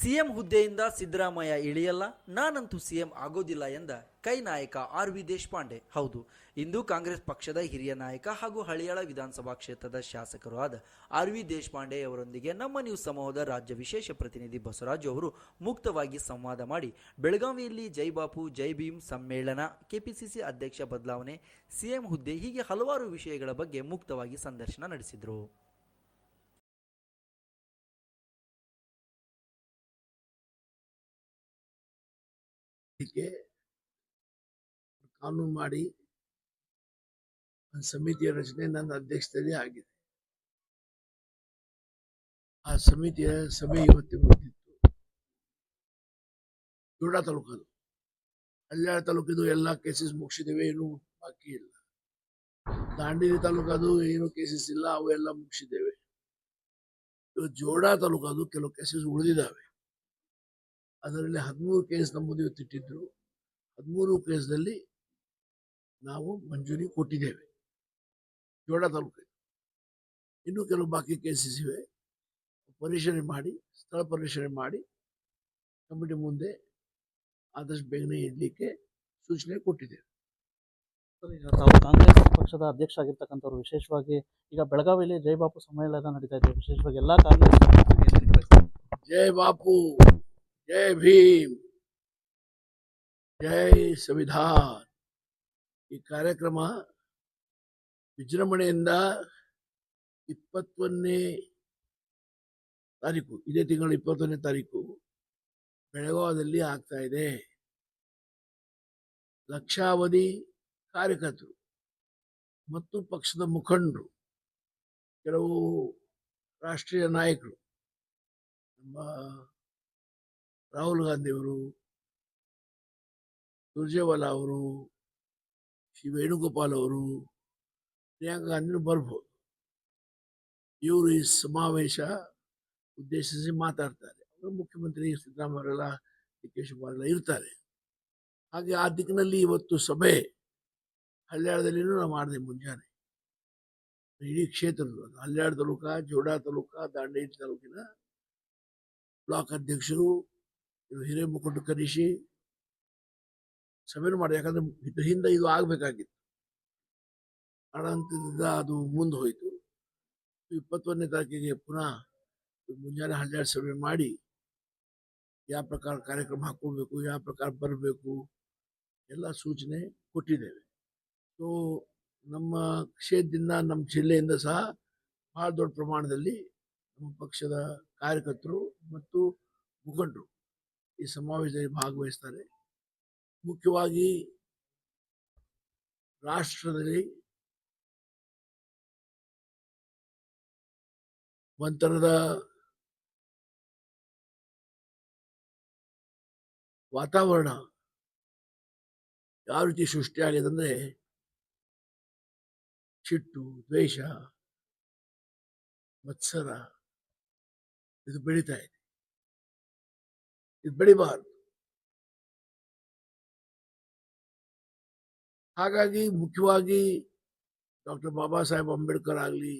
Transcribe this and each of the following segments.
CM ಹುದ್ದೆಯಿಂದ ಸಿದ್ದರಾಮಯ್ಯ ಇಳಿಯಲ್ಲ? ನಾನಂತೂ CM ಆಗೋದಿಲ್ಲ ಎಂದ ಕೈ ನಾಯಕ ಆರ್ ವಿ ದೇಶಪಾಂಡೆ. ಹೌದು, ಇಂದು ಕಾಂಗ್ರೆಸ್ ಪಕ್ಷದ ಹಿರಿಯ ನಾಯಕ ಹಾಗೂ ಹಳಿಯಾಳ ವಿಧಾನಸಭಾ ಕ್ಷೇತ್ರದ ಶಾಸಕರು ಆದ ಆರ್ ವಿ ದೇಶಪಾಂಡೆ ಅವರೊಂದಿಗೆ ನಮ್ಮ ನ್ಯೂಸ್ ಸಮೂಹದ ರಾಜ್ಯ ವಿಶೇಷ ಪ್ರತಿನಿಧಿ ಬಸವರಾಜು ಅವರು ಮುಕ್ತವಾಗಿ ಸಂವಾದ ಮಾಡಿ ಬೆಳಗಾವಿಯಲ್ಲಿ ಜೈ ಬಾಪು, ಜೈ ಭೀಮ್ ಸಮ್ಮೇಳನ, ಕೆಪಿಸಿಸಿ ಅಧ್ಯಕ್ಷ ಬದಲಾವಣೆ, ಸಿಎಂ ಹುದ್ದೆ ಹೀಗೆ ಹಲವಾರು ವಿಷಯಗಳ ಬಗ್ಗೆ ಮುಕ್ತವಾಗಿ ಸಂದರ್ಶನ ನಡೆಸಿದರು. ಕಾನೂನು ಮಾಡಿ ಒಂದು ಸಮಿತಿಯ ರಚನೆ ನನ್ನ ಅಧ್ಯಕ್ಷತೆಯಲ್ಲಿ ಆಗಿದೆ. ಆ ಸಮಿತಿಯ ಸಭೆ ಇವತ್ತು ಮುಗಿದಿತ್ತು. ಜೋಡ ತಾಲೂಕದು. ಹಳ್ಳಿಯಾಳ ತಾಲೂಕಿದು ಎಲ್ಲ ಕೇಸಸ್ ಮುಗಿಸಿದ್ದೇವೆ ಏನು ಬಾಕಿ ಇಲ್ಲ. ದಾಂಡೇಲಿ ತಾಲೂಕದು ಏನು ಕೇಸಸ್ ಇಲ್ಲ ಅವು ಎಲ್ಲ ಮುಗಿಸಿದ್ದೇವೆ ಜೋಡ ತಾಲೂಕದು ಕೆಲವು ಕೇಸಸ್ ಉಳಿದಿದ್ದಾವೆ. ಅದರಲ್ಲಿ ಹದಿಮೂರು ಕೇಸ್ ನಮ್ಮದು ಇವತ್ತಿಟ್ಟಿದ್ರು ಹದಿಮೂರು ಕೇಸ್ದಲ್ಲಿ ನಾವು ಮಂಜೂರಿ ಕೊಟ್ಟಿದ್ದೇವೆ. ಜೋಡ ತಾಲೂಕು ಇನ್ನೂ ಕೆಲವು ಬಾಕಿ ಕೇಸಸ್ ಇವೆ. ಪರಿಶೀಲನೆ ಮಾಡಿ ಸ್ಥಳ ಪರಿಶೀಲನೆ ಮಾಡಿ ಕಮಿಟಿ ಮುಂದೆ ಆದಷ್ಟು ಬೇಗನೆ ಇಡಲಿಕ್ಕೆ ಸೂಚನೆ ಕೊಟ್ಟಿದ್ದೇವೆ. ಈಗ ತಾವು ಕಾಂಗ್ರೆಸ್ ಪಕ್ಷದ ಅಧ್ಯಕ್ಷ ಆಗಿರ್ತಕ್ಕಂಥವ್ರು ವಿಶೇಷವಾಗಿ ಈಗ ಬೆಳಗಾವಿಯಲ್ಲಿ ಜೈ ಬಾಪು ಸಮ್ಮೇಳನ ನಡೀತಾ ಇದೆ. ವಿಶೇಷವಾಗಿ ಎಲ್ಲ ಕಾಂಗ್ರೆಸ್ ಜೈ ಬಾಪು! ಜೈ ಭೀಮ್ ಜೈ ಸಂವಿಧಾನ್ ಈ ಕಾರ್ಯಕ್ರಮ ವಿಜೃಂಭಣೆಯಿಂದ ಇಪ್ಪತ್ತೊಂದನೇ ತಾರೀಕು, ಇದೇ ತಿಂಗಳ ಇಪ್ಪತ್ತೊಂದನೇ ತಾರೀಕು ಬೆಳಗಾವದಲ್ಲಿ ಆಗ್ತಾ ಇದೆ. ಲಕ್ಷಾವಧಿ ಕಾರ್ಯಕರ್ತರು ಮತ್ತು ಪಕ್ಷದ ಮುಖಂಡರು, ಕೆಲವು ರಾಷ್ಟ್ರೀಯ ನಾಯಕರು, ನಮ್ಮ ರಾಹುಲ್ ಗಾಂಧಿಯವರು ಸುರ್ಜೇವಾಲಾ ಅವರು, ಶ್ರೀ ವೇಣುಗೋಪಾಲ್ ಅವರು, ಪ್ರಿಯಾಂಕಾ ಗಾಂಧಿನೂ ಬರ್ಬೋದು ಇವರು ಈ ಸಮಾವೇಶ ಉದ್ದೇಶಿಸಿ ಮಾತಾಡ್ತಾರೆ. ಅವರು ಮುಖ್ಯಮಂತ್ರಿ ಸಿದ್ದರಾಮಯ್ಯವರೆಲ್ಲ ಡಿ ಕೆ ಶಿವಕುಮಾರೆಲ್ಲ ಇರ್ತಾರೆ. ಹಾಗೆ ಆ ದಿಕ್ಕಿನಲ್ಲಿ ಇವತ್ತು ಸಭೆ ಹಳ್ಯಾಳದಲ್ಲಿನೂ ನಾವು ಮಾಡಿದೆ ಮುಂಜಾನೆ. ಇಡೀ ಕ್ಷೇತ್ರದ ಹಲ್ಯಾಳ ತಾಲೂಕ ಜೋಡಾ ತಾಲೂಕ, ದಾಂಡೇಲಿ ತಾಲೂಕಿನ ಬ್ಲಾಕ್ ಅಧ್ಯಕ್ಷರು ಇವ್ರು ಹಿರಿಯ ಮುಖಂಡರು ಕರೆಸಿ ಸಭೆನೂ ಮಾಡಿ, ಯಾಕಂದ್ರೆ ಹಿತ, ಹಿಂದೆ ಇದು ಆಗ್ಬೇಕಾಗಿತ್ತು. ಕಾರಣಾಂತರದಿಂದ ಅದು ಮುಂದೆ ಹೋಯಿತು. ಇಪ್ಪತ್ತೊಂದನೇ ತಾರೀಕಿಗೆ ಪುನಃ ಮುಂಜಾನೆ ಹನ್ನೆರಡು ಸಭೆ ಮಾಡಿ, ಯಾವ ಪ್ರಕಾರ ಕಾರ್ಯಕ್ರಮ ಹಾಕೋಬೇಕು ಯಾವ ಪ್ರಕಾರ ಬರಬೇಕು, ಎಲ್ಲ ಸೂಚನೆ ಕೊಟ್ಟಿದ್ದೇವೆ. ಸೊ ನಮ್ಮ ಕ್ಷೇತ್ರದಿಂದ, ನಮ್ಮ ಜಿಲ್ಲೆಯಿಂದ ಸಹ ಬಹಳ ದೊಡ್ಡ ಪ್ರಮಾಣದಲ್ಲಿ ನಮ್ಮ ಪಕ್ಷದ ಕಾರ್ಯಕರ್ತರು ಮತ್ತು ಮುಖಂಡರು ಈ ಸಮಾವೇಶದಲ್ಲಿ ಭಾಗವಹಿಸ್ತಾರೆ. ಮುಖ್ಯವಾಗಿ ರಾಷ್ಟ್ರದಲ್ಲಿ ಒಂಥರದ ವಾತಾವರಣ ಯಾವ ರೀತಿ ಸೃಷ್ಟಿಯಾಗಿದೆ ಅಂದ್ರೆ ಸಿಟ್ಟು ದ್ವೇಷ, ಮತ್ಸರ, ಇದು ಬೆಳೀತಾ ಇದೆ. ಇದು ಬೆಳಿಬಾರ್ದು. ಹಾಗಾಗಿ ಮುಖ್ಯವಾಗಿ ಡಾಕ್ಟರ್ ಬಾಬಾ ಸಾಹೇಬ್ ಅಂಬೇಡ್ಕರ್ ಆಗಲಿ,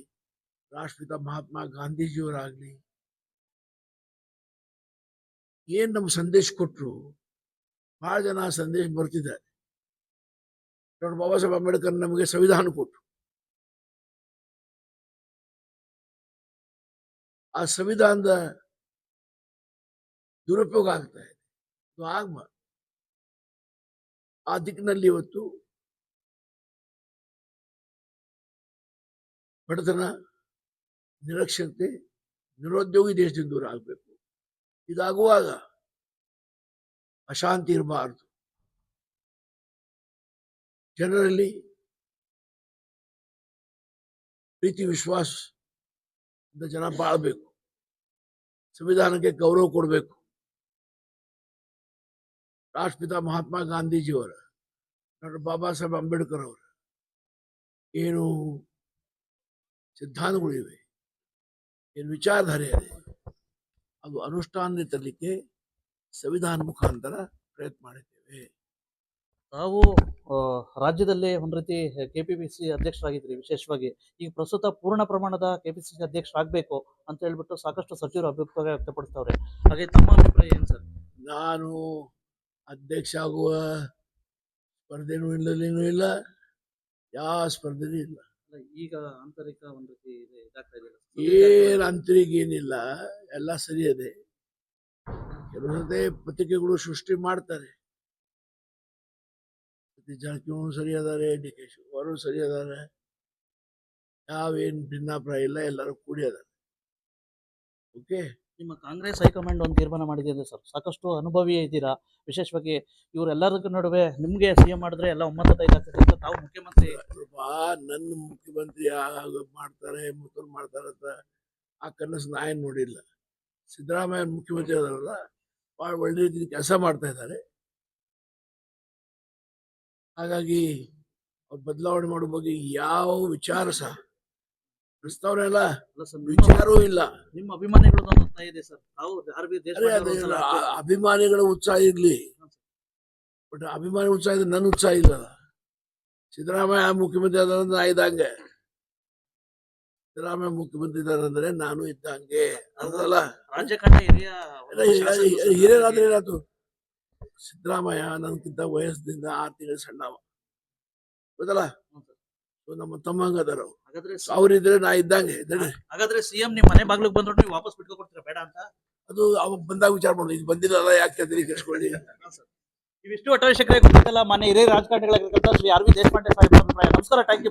ರಾಷ್ಟ್ರಪಿತ ಮಹಾತ್ಮ ಗಾಂಧೀಜಿಯವರಾಗಲಿ, ಏನ್ ನಮ್ಮ ಸಂದೇಶ ಕೊಟ್ಟರು ಭಾಳ ಜನ ಸಂದೇಶ ಬರ್ತಿದ್ದಾರೆ. ಡಾಕ್ಟರ್ ಬಾಬಾ ಸಾಹೇಬ್ ಅಂಬೇಡ್ಕರ್ ನಮಗೆ ಸಂವಿಧಾನ ಕೊಟ್ಟರು ಆ ಸಂವಿಧಾನದ ದುರುಪಯೋಗ ಆಗ್ತಾ ಇದೆ ಅದು ಆಗ್ಬಾರ್ದು ಆ ದಿಕ್ಕಿನಲ್ಲಿ ಇವತ್ತು ಬಡತನ ನಿರಕ್ಷರತೆ ನಿರುದ್ಯೋಗಿ ದೇಶದಿಂದ ದೂರ ಆಗಬೇಕು ಇದಾಗುವಾಗ ಅಶಾಂತಿ ಇರಬಾರದು ಜನರಲ್ಲಿ ಪ್ರೀತಿ ವಿಶ್ವಾಸ ಜನ ಬಾಳ್ಬೇಕು ಸಂವಿಧಾನಕ್ಕೆ ಗೌರವ ಕೊಡಬೇಕು ರಾಷ್ಟ್ರಪಿತ ಮಹಾತ್ಮ ಗಾಂಧೀಜಿಯವರ ಡಾಕ್ಟರ್ ಬಾಬಾ ಸಾಹೇಬ್ ಅಂಬೇಡ್ಕರ್ ಅವರು ಏನು ಸಿದ್ಧಾಂತಗಳಿವೆ ಏನು ವಿಚಾರಧಾರೆ ಇದೆ ಅದು ಅನುಷ್ಠಾನ ತರಲಿಕ್ಕೆ ಸಂವಿಧಾನ ಮುಖಾಂತರ ಪ್ರಯತ್ನ ಮಾಡಿದ್ದೇವೆ. ತಾವು ರಾಜ್ಯದಲ್ಲೇ ಒಂದ್ ರೀತಿ ಕೆ ಪಿ ಬಿ ಸಿ ಅಧ್ಯಕ್ಷರಾಗಿದ್ರಿ ವಿಶೇಷವಾಗಿ. ಈಗ ಪ್ರಸ್ತುತ ಪೂರ್ಣ ಪ್ರಮಾಣದ ಕೆ ಪಿ ಸಿ ಸಿ ಅಧ್ಯಕ್ಷರಾಗಬೇಕು ಅಂತ ಹೇಳ್ಬಿಟ್ಟು ಸಾಕಷ್ಟು ಸಚಿವರು ಅಭಿಪ್ರಾಯ ವ್ಯಕ್ತಪಡಿಸ್ತಾವ್ರೆ. ಹಾಗೆ ತಮ್ಮ ಅಭಿಪ್ರಾಯ ಏನು ಸರ್? ನಾನು ಅಧ್ಯಕ್ಷ ಆಗುವ ಸ್ಪರ್ಧೆನೂ ಇಲ್ಲದೇನೂ ಇಲ್ಲ ಯಾವ ಸ್ಪರ್ಧೆನೂ ಇಲ್ಲ. ಈಗ ಆಂತರಿಕ ಒಂದು ಏನು ಆಂತರಿಕ ಏನಿಲ್ಲ ಎಲ್ಲ ಸರಿ ಕೆಲವು ಪತ್ರಿಕೆಗಳು ಸೃಷ್ಟಿ ಮಾಡ್ತಾರೆ. ಜಾರಕಿಹೊಳಿ ಸರಿ ಅದಾರೆ ಡಿ ಕೆ ಶಿವರು ಸರಿ ಅದಾರೆ. ಯಾವೇನು ಭಿನ್ನಾಭಿಪ್ರಾಯ ಇಲ್ಲ ಎಲ್ಲರೂ ಕೂಡಿ ಅದಾರೆ. ಓಕೆ? ನಿಮ್ಮ ಕಾಂಗ್ರೆಸ್ ಹೈಕಮಾಂಡ್ ಒಂದು ತೀರ್ಮಾನ ಮಾಡಿದ್ದೀರಿ ಸರ್. ಸಾಕಷ್ಟು ಅನುಭವಿ ಇದ್ದೀರಾ? ವಿಶೇಷವಾಗಿ ಇವರೆಲ್ಲರ ನಡುವೆ ನಿಮಗೆ ಸಿ ಎಂ ಮಾಡಿದ್ರೆ ಎಲ್ಲ ಒಮ್ಮತದ ಇದಾಗ್ತದೆ ಅಂತ ತಾವು ಮುಖ್ಯಮಂತ್ರಿ ನನ್ನ ಮುಖ್ಯಮಂತ್ರಿ ಆಗ ಮಾಡ್ತಾರೆ ಮತ್ತೊಂದು ಮಾಡ್ತಾರೆ ಅಂತ ಆ ಕನಸು ನಾ ಏನ್ ನೋಡಿಲ್ಲ. ಸಿದ್ದರಾಮಯ್ಯ ಮುಖ್ಯಮಂತ್ರಿ ಅದರಲ್ಲ ಭಾಳ ಒಳ್ಳೆ ರೀತಿ ಕೆಲಸ ಮಾಡ್ತಾ ಇದ್ದಾರೆ. ಹಾಗಾಗಿ ಬದಲಾವಣೆ ಮಾಡೋ ಬಗ್ಗೆ ಯಾವ ವಿಚಾರ ಸಹ ಪ್ರಸ್ತಾವನೆ ಇಲ್ಲ ವಿಚಾರವೂ ಇಲ್ಲ. ನಿಮ್ಮ ಅಭಿಮಾನಿಗಳು ಇದೆ ಸರ್. ತಾವು ಅಭಿಮಾನಿಗಳ ಉತ್ಸಾಹ ಇರ್ಲಿ. ಬಟ್ ಅಭಿಮಾನಿ ಉತ್ಸಾಹ ಇದ್ರೆ ನನ್ನ ಉತ್ಸಾಹ ಇಲ್ಲ. ಸಿದ್ದರಾಮಯ್ಯ ಮುಖ್ಯಮಂತ್ರಿ ಅದಾರ ನಾ ಇದ್ದಂಗೆ. ಸಿದ್ದರಾಮಯ್ಯ ಮುಖ್ಯಮಂತ್ರಿ ಇದಾರೆ ಅಂದ್ರೆ ನಾನು ಇದ್ದಂಗೆ. ಹಿರಿಯ ಎಲ್ಲ ಹಿ- ಹಿರಿಯರಾದ್ರೆ ಏನಾಯ್ತು? ಸಿದ್ದರಾಮಯ್ಯ ನನ್ಕಿಂತ ವಯಸ್ಸಿನಿಂದ ಆರ್ ತಿಂಗಳು ಸಣ್ಣವ. ಗೊತ್ತಲ್ಲ? ನಮ್ಮ ತಮ್ಮಂಗ ಅದಾರ ಅವ್ರು. ಹಾಗಾದ್ರೆ ಅವ್ರಿದ್ರೆ ನಾ ಇದ್ದಂಗೆ ನಡಿ. ಹಾಗಾದ್ರೆ ಸಿಎಂ ನಿಮ್ ಮನೆ ಬಾಗ್ಲಿಗೆ ಬಂದ್ರು ನೀವು ವಾಪಸ್ ಬಿಟ್ಕೊ ಕೊಡ್ತೀರಾ? ಬೇಡ ಅಂತ? ಅದು ಅವಾಗ ಬಂದಾಗ ವಿಚಾರ ಮಾಡೋದು. ಇದು ಬಂದಿಲ್ಲ ಯಾಕೆ ಅಂತ ಕೆಡಿಸ್ಕೊಳ್ಳಿ ಇವಿಷ್ಟು ಒಟ್ಟಾರೆ ಗೊತ್ತಿಲ್ಲ ಮನೆ ಹಿರಿಯ ರಾಜಕಾರಣಿಗಳಾಗಿರ್ತಕ್ಕಂಥ ಶ್ರೀ ಆರ್ ವಿ ದೇಶಪಾಂಡೆ ಸಾಹೇಬ್ ಅಭಿಪ್ರಾಯ ನಮಸ್ಕಾರ. Thank you